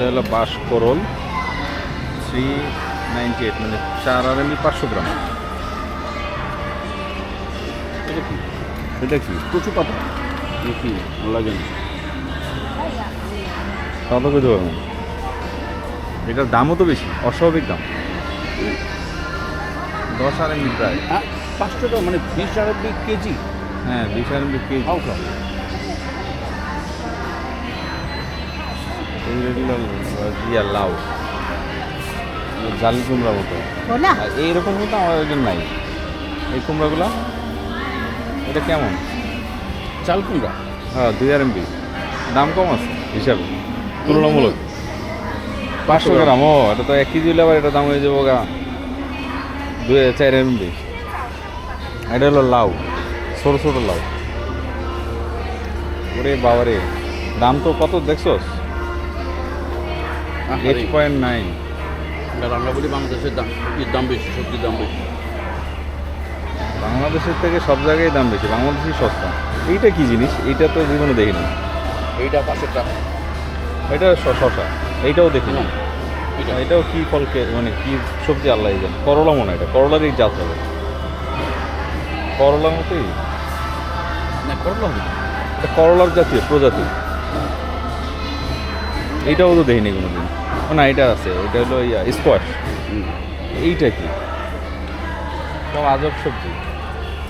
এটা হলো বাস করল থ্রি নাইনটি এইট মানে চার আর এমনি পাঁচশো গ্রাম। এটা কি? এটা কি? কচু পাতা? কি? লাগে না। এটার দামও তো বেশি অস্বাভাবিক দাম। দশ আর এমবি প্রায়। হ্যাঁ পাঁচ টাকা মানে বিশ দিয়ে কেজি? হ্যাঁ বিশ আর কেজি। হাউ কাম ইয়া লাউ জাল কুমড়া মতো। আর এইরকম কিন্তু আমাদের জন্য নাই। এই কুমড়াগুলো এটা কেমন? চাল কুমড়া? হ্যাঁ দুই আর এমবি দাম কম আছে হিসাবে। তুলনামূলক। পাঁচশো গ্রাম। ও এটা তো এক কেজি হলে আবার এটা দাম হয়ে যাব গা। দুই চার এমবি এটা হলো লাউ ছোটো ছোটো লাউ। ওরে বাবারে দাম তো কত দেখছোস? Eight point nine. আমরা বলি বাংলাদেশের দাম দাম বেশি সবজির দাম বেশি। বাংলাদেশের থেকে সব জায়গায় দাম বেশি বাংলাদেশই সস্তা। এইটা কি জিনিস? এইটা তো জীবনে দেখিনি। এইটা পাশের টাকা এটা শশা এইটাও দেখিনি। এটা এটাও কি ফলকে মানে কি সবজি আল্লাহ জানে। করলা মনে হয় এটা করলারই জাত হবে। করলা মতোই। না করলা এটা করলার জাতীয় প্রজাতি এইটাও তো দেখিনি কোনোদিন। ও না এটা আছে এটা হলো ইয়া স্কোয়াশ। এইটা কি? সব আজব সবজি।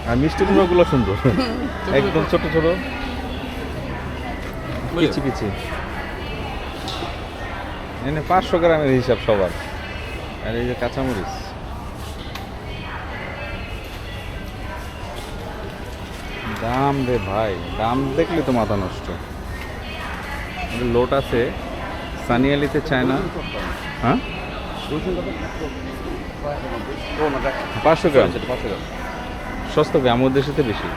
আর মিষ্টি কুমড়োগুলো সুন্দর। একদম ছোট। ছোট পিচি পিচি। এনে পাঁচশো গ্রামের হিসাব সবার। আর এই যে কাঁচামরিচ। দাম রে ভাই দাম দেখলে তো মাথা নষ্ট। লোট আছে। সানিয়ালিতে চায় না। হ্যাঁ? পাঁচশো গ্রাম। পাঁচশো গ্রাম। সস্তা সাথে বেশি।